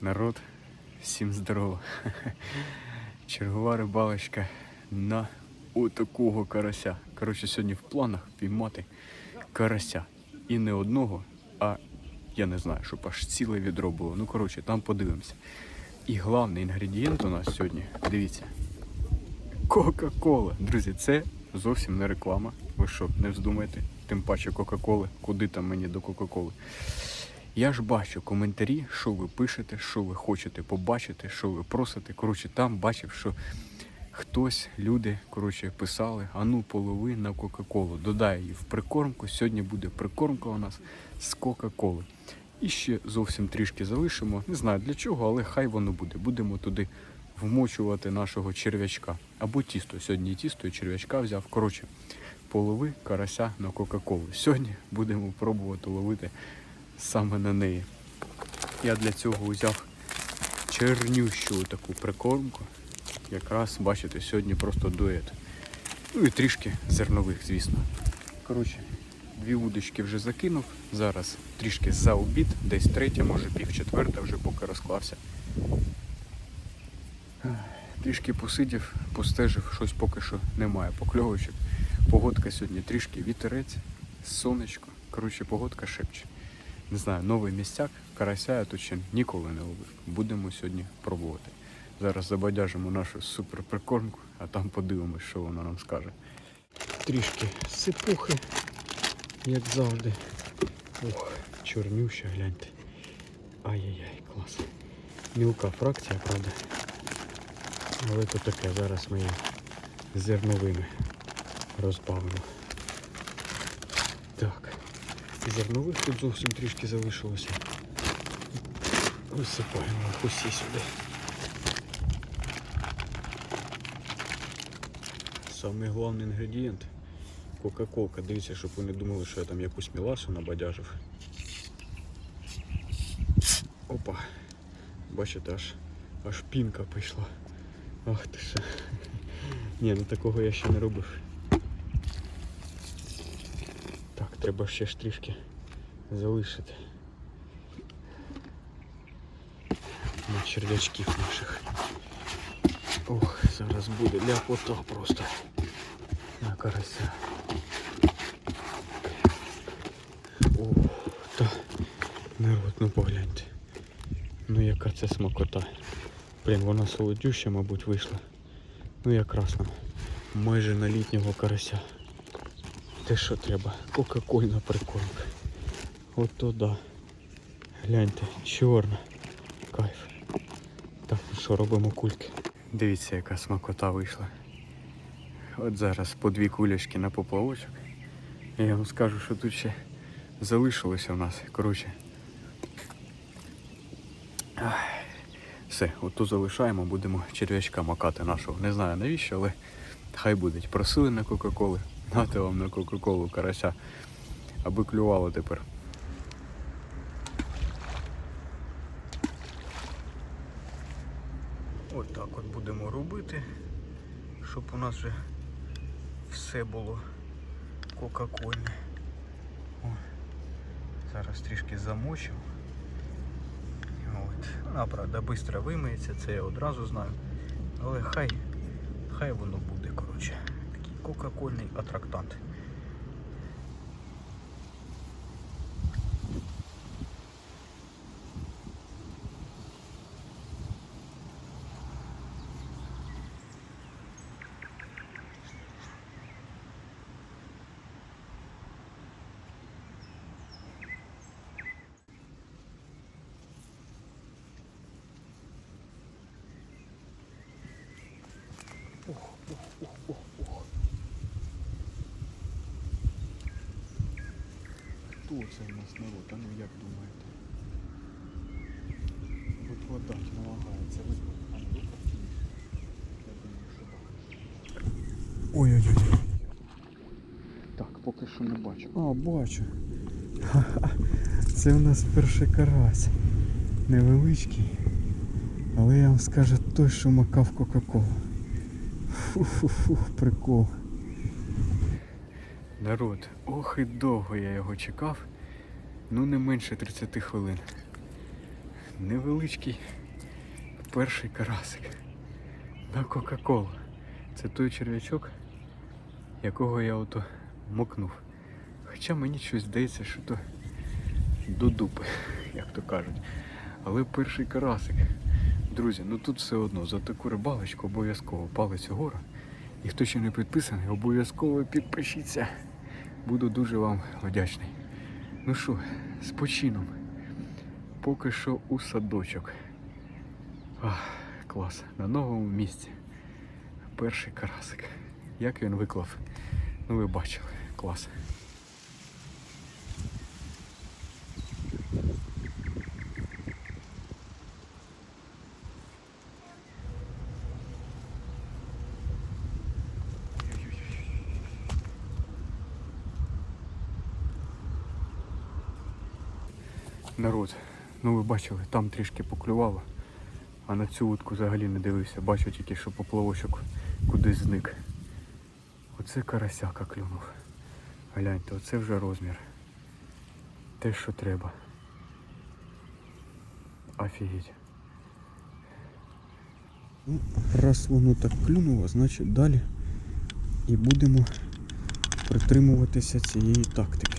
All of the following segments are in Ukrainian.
Народ, всім здорово. Чергова рибалочка на отакого карася. Коротше, сьогодні в планах піймати карася. І не одного, а я не знаю, щоб аж ціле відро було. Ну, коротше, там подивимося. І головний інгредієнт у нас сьогодні, дивіться, Кока-Кола. Друзі, це зовсім не реклама. Ви що, не вздумаєте? Тим паче Кока-Коли. Куди там мені до Кока-Коли? Я ж бачу коментарі, що ви пишете, що ви хочете побачити, що ви просите. Коротше, там бачив, що хтось, люди, коротше, писали, а ну полови на Кока-Колу. Додай її в прикормку. Сьогодні буде прикормка у нас з Кока-Коли. І ще зовсім трішки залишимо. Не знаю для чого, але хай воно буде. Будемо туди вмочувати нашого черв'ячка. Або тісто. Сьогодні тісто, і черв'ячка взяв. Коротше, полови карася на Кока-Колу. Сьогодні будемо пробувати ловити саме на неї. Я для цього взяв чернющу таку прикормку. Якраз, бачите, сьогодні просто дует. Ну і трішки зернових, звісно. Коротше, дві удочки вже закинув. Зараз трішки за обід, десь третя, може пів четверта, вже поки розклався. Трішки посидів, постежив, щось поки що немає покльовочок. Погодка сьогодні трішки вітерець, сонечко. Коротше, погодка шепче. Не знаю, новий місцяк, карася я тут ще ніколи не ловив. Будемо сьогодні пробувати. Зараз забадяжимо нашу супер прикормку, а там подивимось, що вона нам скаже. Трішки сипухи, як завжди. Ох, чорнюща, гляньте. Ай-яй-яй, клас. Мілка фракція, правда. Але то таке, зараз ми її зерновими розбавимо. Зернових тут зовсім трішки залишилося. Висипаємо їх усі сюди. Самий головний інгредієнт Кока-Колка. Дивіться, щоб ви не думали, що я там якусь міласу набадяжив. Опа. Бачите, аж, аж пінка пішла. Ах ти що. Ні, ну такого я ще не робив. Так, треба ще ж трішки залишити. На черв'ячків наших. Ох, зараз буде ляпота просто на карася. Ох, та народ, ну погляньте. Ну яка це смакота. Блін, вона солодюща, мабуть, вийшла. Ну якраз нам. Майже на літнього карася. Те що треба? Кока-кольна прикормка. Ото да. Гляньте, чорна. Кайф. Так, ну що, робимо кульки. Дивіться, яка смакота вийшла. От зараз по дві кулечки на поплавочок. Я вам скажу, що тут ще залишилося у нас. Коротше. Все, оту залишаємо, будемо черв'ячка макати нашого. Не знаю навіщо, але хай будуть. Просили на Кока-Коли. Нате вам на Кока-Колу карася. Аби клювало тепер. От так от будемо робити, щоб у нас вже все було кока-кольне. Зараз трішки замочимо. От. Вона, правда, швидко вимиється, це я одразу знаю. Але хай, хай воно буде, коротше. Такий кока-кольний атрактант. Хто це у нас народ? А ну як думаєте? Викладати намагається. Ви- А ну. Ой-ой-ой. Так, поки що не бачу. А, бачу. Це у нас перший карась. Невеличкий. Але я вам скажу той, що макав Кока-Колу. Фу-фу-фу, прикол. Народ, ох і довго я його чекав. Ну не менше 30 хвилин. невеличкий перший карасик на Кока-Колу. Це той черв'ячок, якого я ото мокнув. Хоча мені щось здається, що то до дупи, як то кажуть. Але перший карасик. Друзі, ну тут все одно за таку рибалочку обов'язково палець угору. І хто ще не підписаний, обов'язково підпишіться. Буду дуже вам вдячний. Ну що, з почином. Поки що у садочок. Ах, клас. На новому місці. Перший карасик. Як він виклав? Ну ви бачили. Клас. Народ, ну ви бачили, там трішки поклювало, а на цю утку взагалі не дивився. Бачу тільки, що поплавочок кудись зник. Оце карасяка клюнув. Гляньте, оце вже розмір. Те, що треба. Офігеть. Ну, раз воно так клюнуло, значить далі і будемо притримуватися цієї тактики.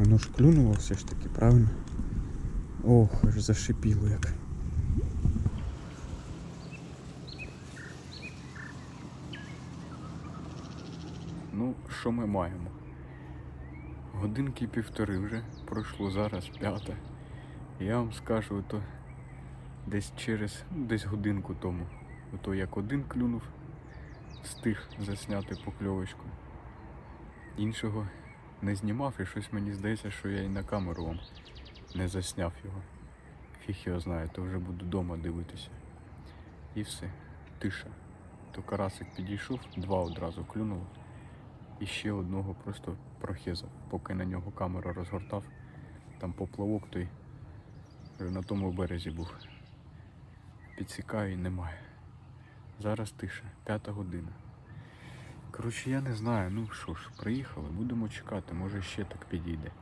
Воно ж клюнуло все ж таки, правильно? Ох, аж зашипіло як. Ну, що ми маємо? Годинки півтори вже пройшло зараз п'ята. Я вам скажу, то десь через ну, десь годинку тому. Ото як один клюнув, встиг засняти покльовочку. Іншого не знімав і щось мені здається, що я і на камеру вам не засняв його. Фіг його знає, то вже буду вдома дивитися. І все, тиша. То карасик підійшов, два одразу клюнуло. І ще одного просто прохезав, поки на нього камеру розгортав. Там поплавок той вже на тому березі був. Підсікаю і немає. Зараз тиша, п'ята година. Коротше, я не знаю, ну що ж, приїхали, будемо чекати, може ще так підійде.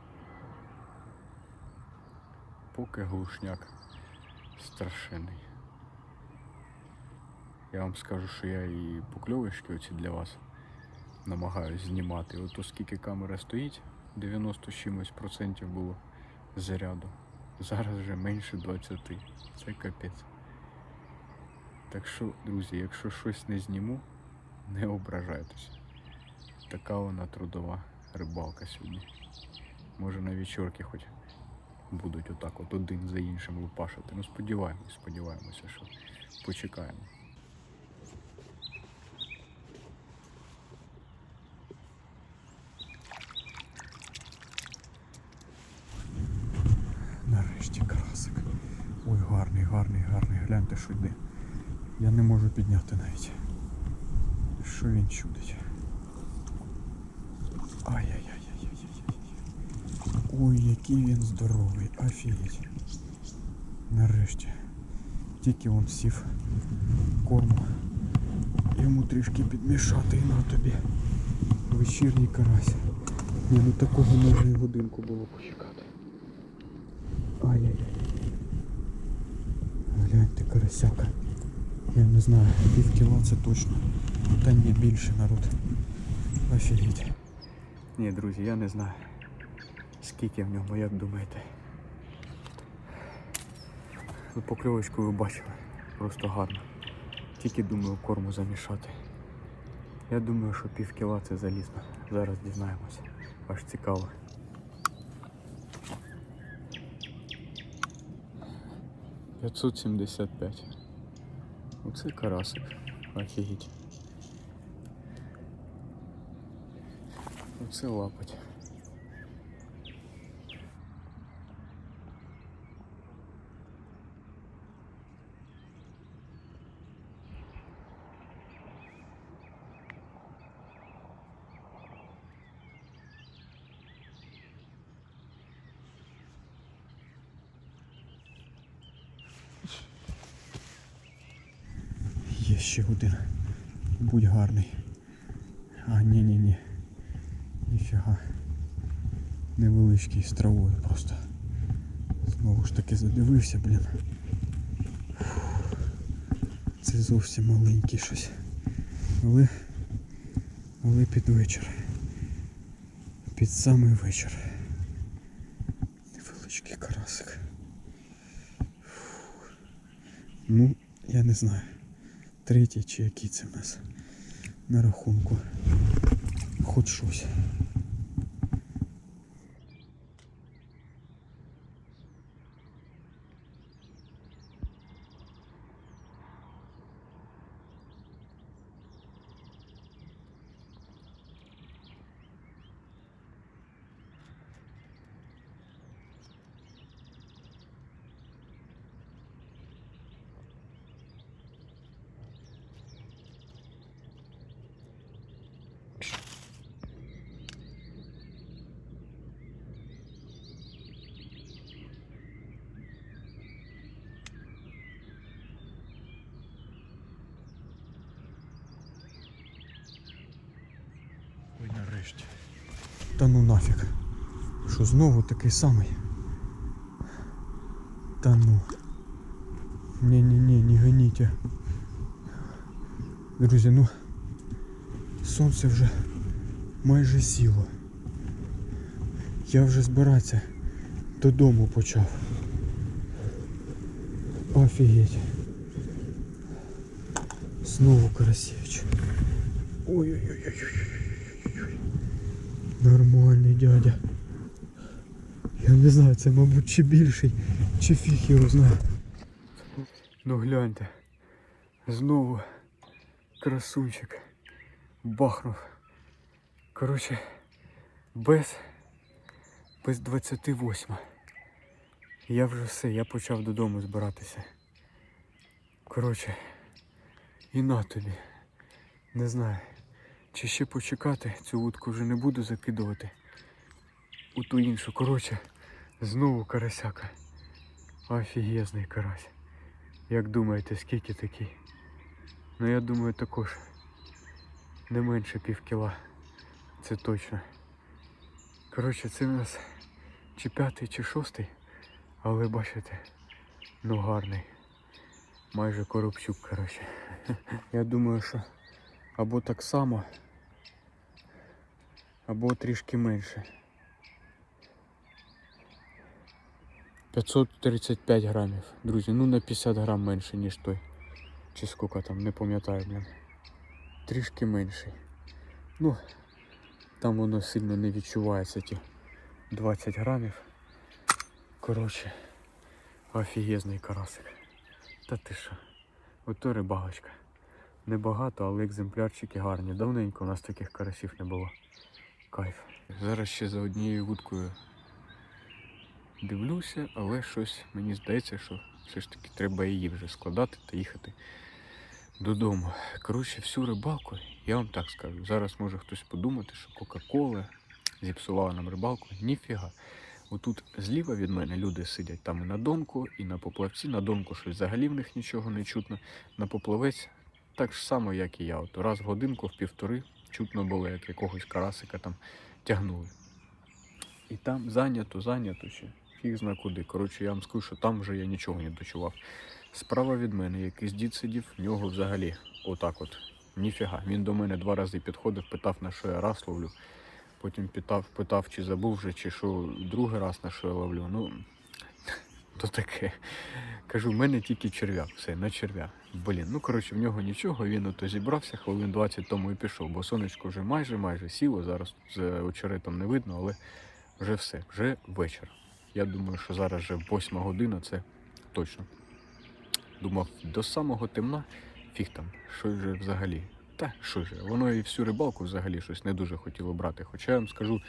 Поки глушняк страшенний. Я вам скажу, що я і покльовочки оці для вас намагаюсь знімати. От оскільки камера стоїть, 90 з чимось процентів було заряду. Зараз вже менше 20. Це капець. Так що, друзі, якщо щось не зніму, не ображайтеся. Така вона трудова рибалка сьогодні. Може на вечірки хоч будуть отак от один за іншим лупашити. Ну сподіваємось, сподіваємося, що почекаємо. Нарешті карасик. Ой, гарний, гарний, гарний. Гляньте, що йде. Я не можу підняти навіть. Що він чудить? Ай-яй-яй-яй-яй-яй. Ой, який він здоровий, офігеть. Нарешті. Тільки він сів корму. Йому трішки підмішати на тобі. Вечірній карась. Ні, ну такого можна і годинку було почекати. Ай-яй-яй. Гляньте, карасяка. Я не знаю, пів кіла це точно. Та ні більше народ. Офігеть. Ні, друзі, я не знаю. Скільки в ньому, як думаєте? Ну, покльовочку ви бачили. Просто гарно. Тільки думаю корму замішати. Я думаю, що пів кіла це залізно. Зараз дізнаємося. Аж цікаво. П'ятсот сімдесят п'ять. Оце карасик. Офігеть. Оце лапать. Є ще один. Будь гарний. А, ні, ні, ні. Ніфіга. Невеличкий з травою просто. Знову ж таки задивився, блін. Це зовсім маленький щось. Але, але під вечір. Під самий вечір. Невеличкий карасик. Фух. Ну, я не знаю. Третій чи який це в нас на рахунку. Хоч щось. Ой, нарешті. Та ну нафіг. Що знову такий самий? Та ну. Ні-ні-ні, не гоніть. Друзі, ну сонце вже майже сіло. Я вже збиратися додому почав. Офігеть. Знову Карасєвич. Ой-ой-ой-ой-ой. Нормальний дядя. Я не знаю, це мабуть чи більший, чи фіг його знає. Ну гляньте. Знову красунчик. Бахнув. Коротше, без, без 28. Я вже все, я почав додому збиратися. Коротше, і на тобі. Не знаю. Чи ще почекати, цю утку вже не буду закидувати. У ту іншу. Коротше, знову карасяка. Офігезний карась. Як думаєте, скільки такий? Ну я думаю також не менше пів кіла. Це точно. Коротше, це у нас чи п'ятий, чи шостий, але бачите, ну гарний. Майже коробчук, коротше. Я думаю, що або так само, або трішки менше. 535 грамів, друзі, ну на 50 грам менше, ніж той. Чи скільки там, не пам'ятаю, блін. Трішки менший. Ну, там воно сильно не відчувається ті 20 грамів. Коротше, офігезний карасик. Та ти що? Ото рибалочка. Небагато, але екземплярчики гарні. Давненько у нас таких карасів не було. Кайф. Зараз ще за однією вудкою дивлюся, але щось мені здається, що все ж таки треба її вже складати та їхати додому. Коротше, всю рибалку, я вам так скажу. Зараз може хтось подумати, що Кока-Кола зіпсувала нам рибалку. Ніфіга. Отут зліва від мене люди сидять там і на донку, і на поплавці. На донку щось взагалі в них нічого не чутно. На поплавець так само, як і я. От раз в годинку, в півтори чутно було, як якогось карасика там тягнули. І там зайнято, зайнято ще. Фіг зна куди. Коротше, я вам скажу, що там вже я нічого не дочував. Справа від мене, якийсь дід сидів, в нього взагалі отак от. Ніфіга. Він до мене два рази підходив, питав, на що я раз ловлю. Потім питав, питав, чи забув вже, чи що другий раз на що я ловлю. Ну, то таке. Кажу, в мене тільки черв'я, все, на черв'я. Блін, ну коротше, в нього нічого, він ото зібрався, хвилин 20 тому і пішов, бо сонечко вже майже майже сіло, зараз з очеретом не видно, але вже все, вже вечір. Я думаю, що зараз вже восьма година, це точно. Думав, до самого темна, фіг там, що ж взагалі. Та що ж, воно і всю рибалку взагалі щось не дуже хотіло брати. Хоча я вам скажу,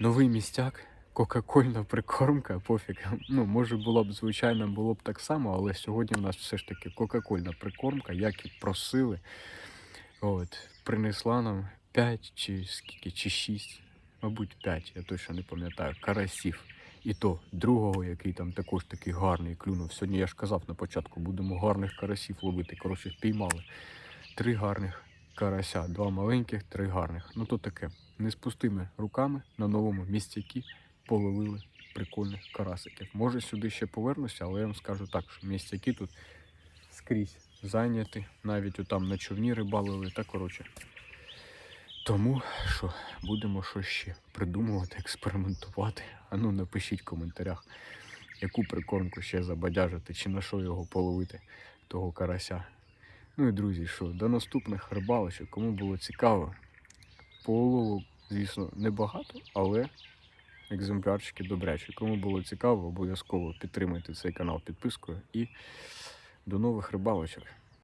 новий містяк, кока-кольна прикормка, пофіг. Ну, може було б, звичайно, було б так само, але сьогодні в нас все ж таки кока-кольна прикормка, як і просили. От, принесла нам 5 чи скільки, чи 6, мабуть, 5, я точно не пам'ятаю, карасів. І то другого, який там також такий гарний клюнув. Сьогодні я ж казав на початку, будемо гарних карасів ловити. Коротше, впіймали. Три гарних карася, два маленьких, три гарних. Ну то таке. Не з пустими руками на новому містякі половили прикольних карасиків. Може сюди ще повернуся, але я вам скажу так, що місцяки тут скрізь зайняті, навіть отам на човні рибалили та коротше. Тому що будемо щось ще придумувати, експериментувати. А ну напишіть в коментарях, яку прикормку ще забадяжити, чи на що його половити, того карася. Ну і друзі, що до наступних рибалочок, кому було цікаво, полову, звісно, небагато, але екземплярчики добрячі. Кому було цікаво, обов'язково підтримайте цей канал підпискою і до нових рибалочок.